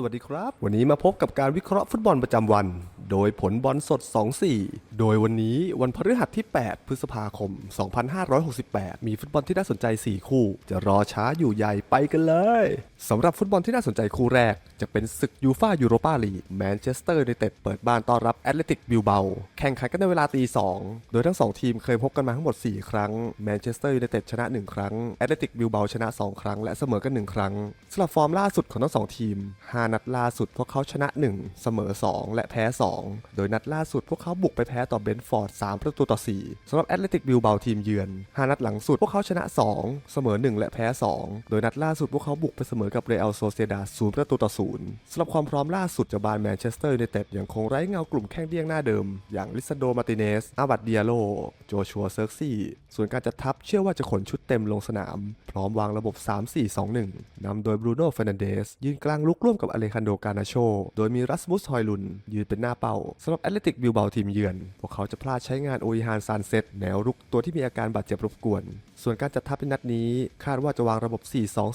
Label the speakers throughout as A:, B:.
A: สวัสดีครับ วันนี้มาพบกับการวิเคราะห์ฟุตบอลประจำวัน โดยผลบอลสด 2-4 โดยวันนี้วันพฤหัสที่ 8 พฤษภาคม 2568 มีฟุตบอลที่น่าสนใจ 4 คู่ จะรอช้าอยู่ใหญ่ไปกันเลยสำหรับฟุตบอลที่น่าสนใจคู่แรก จะเป็นศึกยูฟายูโรปาลีกแมนเชสเตอร์ยูไนเต็ดเปิดบ้านต้อนรับแอตเลติกบิลเบาแข่งขันกันในเวลาตี 2 โดยทั้ง 2 ทีมเคยพบกันมาทั้งหมด 4 ครั้งแมนเชสเตอร์ยูไนเต็ดชนะ 1 ครั้งแอตเลติกบิลเบาชนะ 2 ครั้ง และเสมอกัน 1 ครั้งสำหรับฟอร์มล่าสุดของทั้งสองทีม 5 นัดล่าสุดพวกเขาชนะ 1 เสมอ 2 และแพ้ 2โดยนัดล่าสุดพวกเขาบุกไปแพ้ต่อเบนฟอร์ด 3 ประตูต่อ 4สำหรับแอตเลติกบิลเบาทีมเยือน 5 นัดหลังสุดพวกเขาชนะ 2 เสมอ 1 และแพ้ 2 โดยนัดล่าสุดพวกเขาบุกไปเสมอกับเรอัลโซเซดา0ประตูต่อ0สำหรับความพร้อมล่าสุดจากบานแมนเชสเตอร์ยูไนเต็ดยังคงไร้เงากลุ่มแข้งเดี้ยงหน้าเดิม อย่างลิซาโดมาติเนสอาบัดเดียโลโจชัวเซิร์กซี่ ส่วนการจัดทัพเชื่อว่าจะขนชุดเต็มลงสนาม พร้อมวางระบบ 3-4-2-1 นำโดยบรูโน่เฟรนันเดสยืนกลางลุกร่วมกับอเลคันโดกานาโช โดยมีรัสมุสฮอยลุนยืนเป็นหน้าเป้าสำหรับแอตเลติกบิลเบาทีมเยือน พวกเขาจะพลาดใช้งานโออิฮานซานเซตแนวรุกตัวที่มีอาการบาดเจ็บรบกวน ส่วนการจัดทัพในนัดนี้ คาดว่าจะวางระบบ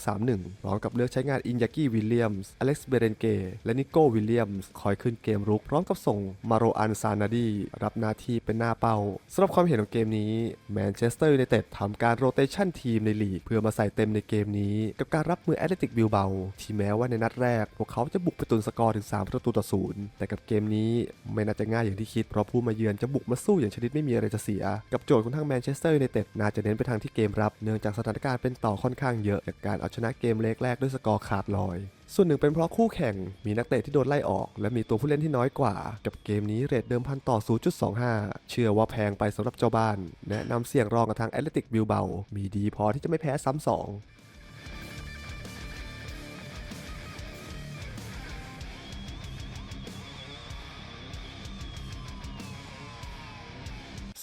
A: 4-2-3-1 พร้อมกับเลือกใช้งานอินยากิวิลเลียมส์อเล็กซ์เบเรนเกและนิโก้วิลเลียมส์คอยขึ้นเกมรุกพร้อมกับส่งมาโรอันซานาดีรับหน้าที่เป็นหน้าเป้าสำหรับความเห็นของเกมนี้แมนเชสเตอร์ยูไนเต็ดทำการโรเตชันทีมในลีกเพื่อมาใส่เต็มในเกมนี้ กับการรับมือแอตเลติกบิลเบาที่แม้ว่าในนัดแรกพวกเขาจะบุกไปตุนสกอร์ถึง3ประตูต่อศูนย์แต่กับเกมนี้ไม่น่าจะง่ายอย่างที่คิด เพราะผู้มาเยือนจะบุกมาสู้อย่างชนิดไม่มีอะไรจะเสีย กับโจทย์ของทางแมนเชสเตอร์ยูไนเต็ดน่าจะเน้นไปทางที่เกมรับ เนื่องจากสถานการณ์เป็นต่อค่อนข้างเยอะจากการเอาชนะเกมเล็กแรกด้วยสกอร์ขาดลอยส่วนหนึ่งเป็นเพราะคู่แข่งมีนักเตะที่โดนไล่ออก และมีตัวผู้เล่นที่น้อยกว่า กับเกมนี้เรทเดิมพันต่อ 0.25 เชื่อว่าแพงไปสำหรับเจ้าบ้าน แนะนำเสี่ยงรองกับทางแอตเลติกบิลเบามีดีพอที่จะไม่แพ้ซ้ำสอง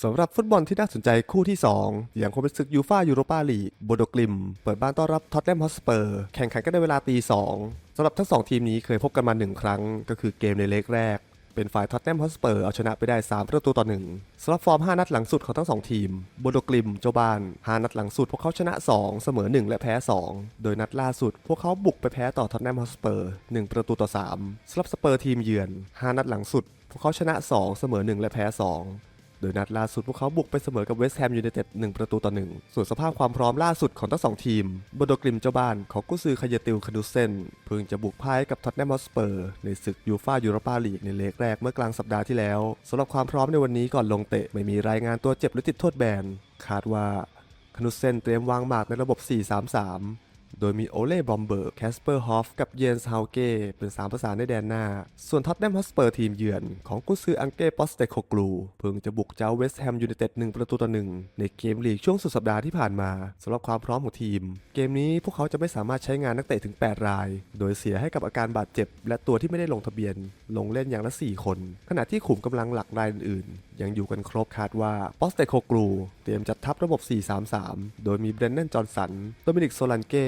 A: สำหรับฟุตบอลที่น่าสนใจคู่ที่ 2 อย่างคงเป็นศึกยูฟายูโรปาลีกโบโดกลิม เปิดบ้านต้อนรับท็อตแนมฮอสเปอร์แข่งขันกันในเวลาตี2สำหรับทั้ง 2 ทีมนี้เคยพบกันมา 1 ครั้ง ก็คือเกมในเล็กแรก เป็นฝ่ายท็อตแนมฮอสเปอร์เอาชนะไปได้ 3 ประตูต่อ1สำหรับฟอร์ม 5 นัดหลังสุดของทั้ง 2 ทีมโบโดกลิมเจ้าบ้าน 5 นัดหลังสุดพวกเขาชนะ 2 เสมอ 1 และแพ้ 2 โดยนัดล่าสุด พวกเขาบุกไปแพ้ต่อท็อตแนมฮอสเปอร์1ประตูต่อ3สำหรับสเปอร์ทีมเยือน 5 นัดหลังสุดพวกเขาชนะ 2 เสมอ 1 และแพ้ 2 โดยนัดล่าสุดพวกเขาบุกไปเสมอกับเวสต์แฮมยูไนเต็ด1ประตูต่อ1ส่วนสภาพความพร้อมล่าสุดของทั้งสองทีมบโดกริมเจ้าบ้านของกุซือคายาติลคาดูเซนเพิ่งจะบุกพ่ายกับท็อตแนมฮอสเปอร์ ในศึกยูฟายูโรปาลีกในเลกแรกเมื่อกลางสัปดาห์ที่แล้วสำหรับความพร้อมในวันนี้ก่อนลงเตะไม่มีรายงานตัวเจ็บหรือติดโทษแบนคาดว่าคานูเซนเตรียมวางหมากในระบบ 4-3-3 โดยมีโอเล่บอมเบิร์กแคสเปอร์ฮอฟกับเยนส์ฮาวเก้เป็น3ภาษานในแดนหน้า ส่วนท็อตแนมฮอสเปอร์ทีมเยือนของกุซืออังเก้ปอสเตโคกลูเพิ่งจะบุกเจ้าเวสต์แฮมยูไนเต็ด1ประตูต่อ1ในเกมลีกช่วงสุดสัปดาห์ที่ผ่านมาสำหรับความพร้อมของทีม เกมนี้พวกเขาจะไม่สามารถใช้งานนักเตะถึง 8 ราย โดยเสียให้กับอาการบาดเจ็บ และตัวที่ไม่ได้ลงทะเบียน ลงเล่นอย่างละ 4 คน ขณะที่ขุมกำลังหลักรายอื่นๆ ยังอยู่กันครบคาดว่าปอสเตโคกลูเตรียมจัดทัพระบบ 4-3-3 โดยมีเบรนเนนจอห์นสันโดมินิกโซลันเก้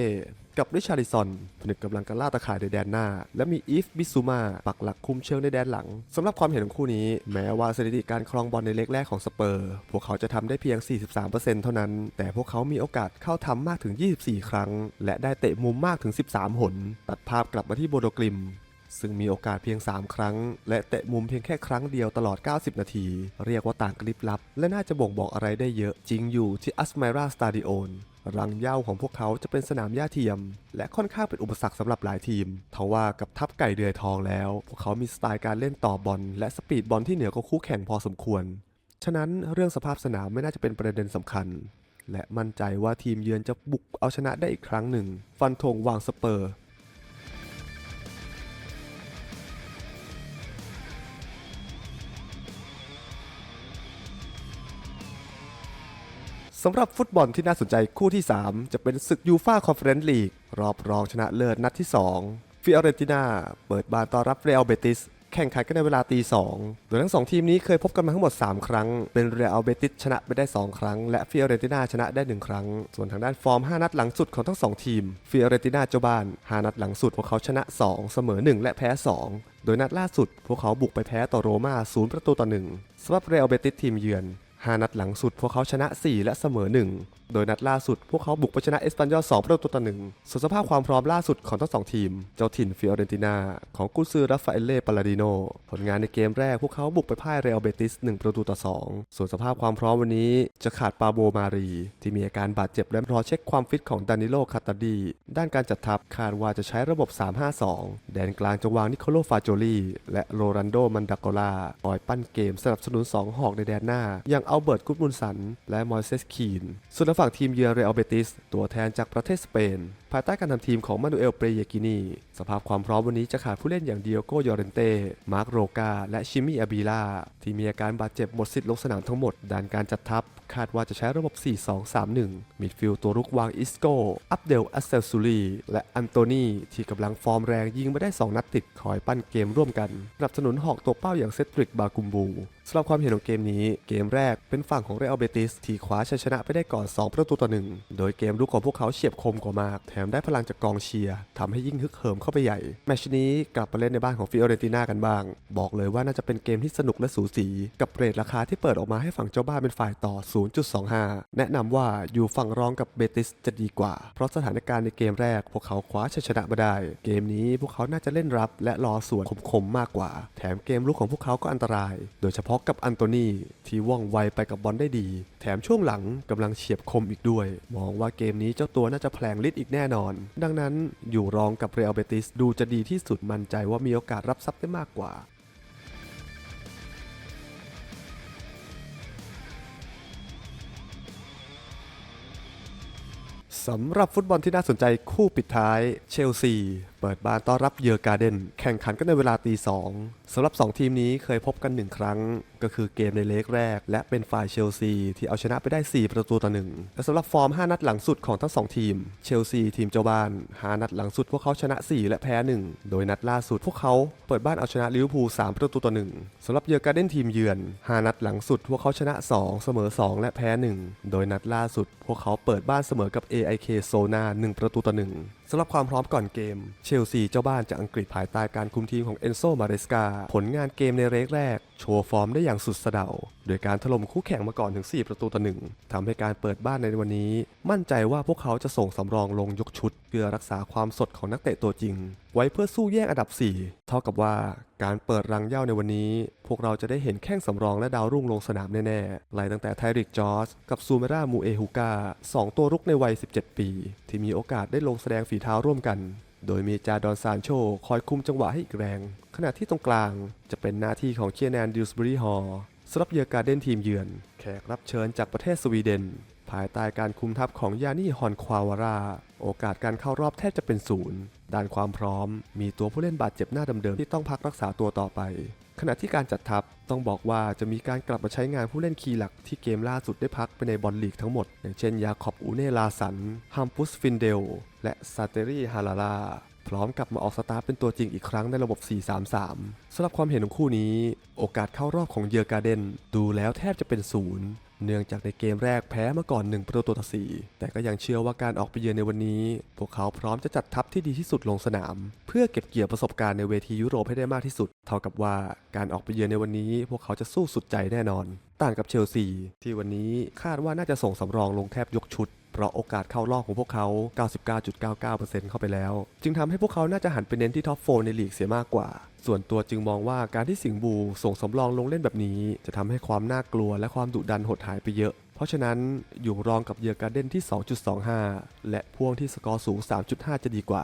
A: กับริชาริซอนผนึกกำลังกันล่าตะข่ายในแดนหน้า และมีอีฟบิซูมาปักหลักคุมเชิงในแดนหลังสำหรับความเห็นของคู่นี้ แม้ว่าสถิติการครองบอลในเล็กแรกของสเปอร์ พวกเขาจะทำได้เพียง 43%เท่านั้น แต่พวกเขามีโอกาสเข้าทำมากถึง 24 ครั้ง และได้เตะมุมมากถึง 13 หน ตัดภาพกลับมาที่โบโดกลิม ซึ่งมีโอกาสเพียง 3 ครั้ง และเตะมุมเพียงแค่ครั้งเดียวตลอด 90 นาที เรียกว่าต่างกลิบลับ และน่าจะบ่งบอกอะไรได้เยอะจริงอยู่ที่อัสไมราสตาดิโอนรังเย้าของพวกเขาจะเป็นสนามหญ้าเทียม และค่อนข้างเป็นอุปสรรคสำหรับหลายทีมทว่ากับทัพไก่เดือยทองแล้ว พวกเขามีสไตล์การเล่นต่อบอลและสปีดบอลที่เหนือกว่าคู่แข่งพอสมควร ฉะนั้นเรื่องสภาพสนามไม่น่าจะเป็นประเด็นสำคัญ และมั่นใจว่าทีมเยือนจะบุกเอาชนะได้อีกครั้งหนึ่ง ฟันธงวางสเปอร์ สำหรับฟุตบอลที่น่าสนใจคู่ที่ 3 จะเป็นศึกยูฟาคอนเฟอเรนซ์ลีกรอบรองชนะเลิศนัดที่ 2 ฟิออเรนติน่าเปิดบ้านต้อนรับเรอัลเบติสแข่งขันกันในเวลาตี2โดยทั้ง 2 ทีมนี้เคยพบกันมาทั้งหมด 3 ครั้ง เป็นเรอัลเบติสชนะไปได้ 2 ครั้ง และฟิออเรนติน่าชนะได้ 1 ครั้ง ส่วนทางด้านฟอร์ม 5 นัดหลังสุดของทั้ง 2 ทีม ฟิออเรนติน่าเจ้าบ้าน 5 นัดหลังสุดพวกเขาชนะ 2 เสมอ 1 และแพ้ 2 โดยนัดล่าสุด พวกเขาบุกไปแพ้ต่อโรมา0ประตูต่อ1สำหรับเรอัลเบติสทีมเยือน 5 นัดหลังสุดพวกเขาชนะ 4 และเสมอ 1 โดยนัดล่าสุดพวกเขาบุกไปชนะเอสปันยอล2ประตูต่อหนึ่งส่วนสภาพความพร้อมล่าสุดของทั้งสองทีม เจ้าถิ่นฟิออเรนตินาของกุซือราฟาเอเล่ปาลาดิโนผลงานในเกมแรกพวกเขาบุกไปพ่ายเรอัลเบติส1ประตูต่อ 2 ส่วนสภาพความพร้อมวันนี้จะขาดปาโบมารี ที่มีอาการบาดเจ็บและรอเช็คความฟิตของดานิโลคาตาดีด้านการจัดทัพคาดว่าจะใช้ระบบ 3-5-2 แดนกลางจะวางนิโคโลฟาโจลีและโรรันโดมันดากลาคอยปั้นเกมสนับสนุน2หอกในแดนหน้า อย่างอัลเบิร์ตกุดมุนสัน และมอยเซสคีนส่วนทางฝั่งทีมเยือนเรอัลเบติสตัวแทนจากประเทศสเปน ภายใต้การทำทีมของมานูเอล เปรเยกินี สภาพความพร้อมวันนี้จะขาดผู้เล่นอย่างเดียโกยอร์เรนเต้ มาร์คโรกา และชิมิอาบีลาที่มีอาการบาดเจ็บหมดสิทธิ์ลงสนามทั้งหมดด้านการจัดทัพ คาดว่าจะใช้ระบบ 4-2-3-1 มิดฟิลด์ตัวรุกวางอิสโก อัปเดลอัสเซลซูลีและอันโตนีที่กำลังฟอร์มแรงยิงมาได้ 2 นัดติดคอยปั้นเกมร่วมกันสนับสนุนหอกตัวเป้าอย่างเซตริกบากุมบูสำหรับความเห็นของเกมนี้ เกมแรกเป็นฝั่งของเรอัลเบติสที่คว้าชัยชนะไปได้ก่อน 2 ประตูต่อหนึ่งโดยเกมรุกของพวกเขาเฉียบคมกว่ามากแถมได้พลังจากกองเชียร์ทำให้ยิ่งฮึกเหิมเข้าไปใหญ่ แมชนี้กลับมาเล่นในบ้านของฟิออเรนติน่ากันบ้าง บอกเลยว่าน่าจะเป็นเกมที่สนุกและสูสี กับเรทราคาที่เปิดออกมาให้ฝั่งเจ้าบ้านเป็นฝ่ายต่อ 0.25 แนะนำว่าอยู่ฝั่งรองกับเบติสจะดีกว่า เพราะสถานการณ์ในเกมแรก พวกเขาคว้าชัยชนะมาได้ เกมนี้พวกเขาน่าจะเล่นรับและรอสวนคมๆมากกว่า แถมเกมลุกของพวกเขาก็อันตราย โดยเฉพาะกับอันโตนีที่ว่องไวไปกับบอลได้ดี แถมช่วงหลังกำลังเฉียบคมอีกด้วย มองว่าเกมนี้เจ้าตัวน่าจะแผลงฤทธิ์อีกแน่นอน ดังนั้นอยู่รองกับเรอัลเบติสดูจะดีที่สุดมั่นใจว่ามีโอกาสรับทรัพย์ได้มากกว่าสำหรับฟุตบอลที่น่าสนใจคู่ปิดท้ายเชลซี เปิดบ้านต้อนรับเยอร์การ์เดนแข่งขันกันในเวลาตีสองสำหรับ 2 ทีมนี้เคยพบกัน 1 ครั้ง ก็คือเกมในเลกแรก และเป็นฝ่ายเชลซีที่เอาชนะไปได้ 4 ประตูต่อหนึ่งและสำหรับฟอร์ม 5 นัดหลังสุดของทั้ง 2 ทีม เชลซีทีมเจ้าบ้าน 5 นัดหลังสุดพวกเขาชนะ 4 และแพ้ 1 โดยนัดล่าสุดพวกเขาเปิดบ้านเอาชนะลิเวอร์พูล3ประตูต่อหนึ่งสำหรับเยอร์การ์เดนทีมเยือน 5 นัดหลังสุดพวกเขาชนะ 2 เสมอ 2 และแพ้ 1 โดยนัดล่าสุด พวกเขาเปิดบ้านเสมอกับ AIK โซนา1ประตูต่อหนึ่ง สำหรับความพร้อมก่อนเกม เชลซีเจ้าบ้านจากอังกฤษภายใต้การคุมทีมของเอนโซมาเรสกาผลงานเกมในเรกแรก โชว์ฟอร์มได้อย่างสุดสะเดา โดยการถล่มคู่แข่งมาก่อนถึง 4 ประตูต่อหนึ่งทำให้การเปิดบ้านในวันนี้ มั่นใจว่าพวกเขาจะส่งสำรองลงยกชุด เพื่อรักษาความสดของนักเตะตัวจริง ไว้เพื่อสู้แย่งอันดับ 4 เท่ากับว่าการเปิดรังเย้าในวันนี้ พวกเราจะได้เห็นแข้งสำรองและดาวรุ่งลงสนามแน่ๆไล่ตั้งแต่ไทริกจอร์จกับซูเมรามูเอฮูกาสองตัวรุกในวัย 17 ปี ที่มีโอกาสได้ลงแสดงฝีเท้าร่วมกัน โดยมีจาดอนซานโชคอยคุมจังหวะให้อีกแรง ขณะที่ตรงกลางจะเป็นหน้าที่ของเคียแนนดิวสบรีฮอลสำหรับเยอการ์เดนทีมเยือน แขกรับเชิญจากประเทศสวีเดน ภายใต้การคุมทัพของยานี่ฮอนควาวารา โอกาสการเข้ารอบแทบจะเป็นศูนย์ด้านความพร้อม มีตัวผู้เล่นบาดเจ็บหน้าเดิมๆที่ต้องพักรักษาตัวต่อไป ขณะที่การจัดทัพต้องบอกว่าจะมีการกลับมาใช้งานผู้เล่นคีย์หลักที่เกมล่าสุดได้พักไปในบอลลีกทั้งหมด อย่างเช่นยาคอบอูเนลาสันฮัมปุสฟินเดล และซาเตรีฮาลาลาพร้อมกลับมาออกสตาร์เป็นตัวจริงอีกครั้งในระบบ 4-3-3 สำหรับความเห็นของคู่นี้ โอกาสเข้ารอบของเยอร์การ์เดนดูแล้วแทบจะเป็นศูนย์ เนื่องจากในเกมแรกแพ้มาก่อน 1 ประตูต่อ4แต่ก็ยังเชื่อว่าการออกไปเยือนในวันนี้ พวกเขาพร้อมจะจัดทัพที่ดีที่สุดลงสนาม เพื่อเก็บเกี่ยวประสบการณ์ในเวทียุโรปให้ได้มากที่สุด เท่ากับว่าการออกไปเยือนในวันนี้ พวกเขาจะสู้สุดใจแน่นอน ต่างกับเชลซีที่วันนี้คาดว่าน่าจะส่งสำรองลงแทบยกชุด เพราะโอกาสเข้ารอบของพวกเขา 99.99%เข้าไปแล้ว จึงทำให้พวกเขาน่าจะหันไปเน้นที่ท็อปโฟในลีกเสียมากกว่า ส่วนตัวจึงมองว่าการที่สิงห์บูส่งสำรองลงเล่นแบบนี้ จะทำให้ความน่ากลัวและความดุดันหดหายไปเยอะเพราะฉะนั้นอยู่รองกับเยอการ์เดนที่ 2.25 และพ่วงที่สกอร์สูง 3.5 จะดีกว่า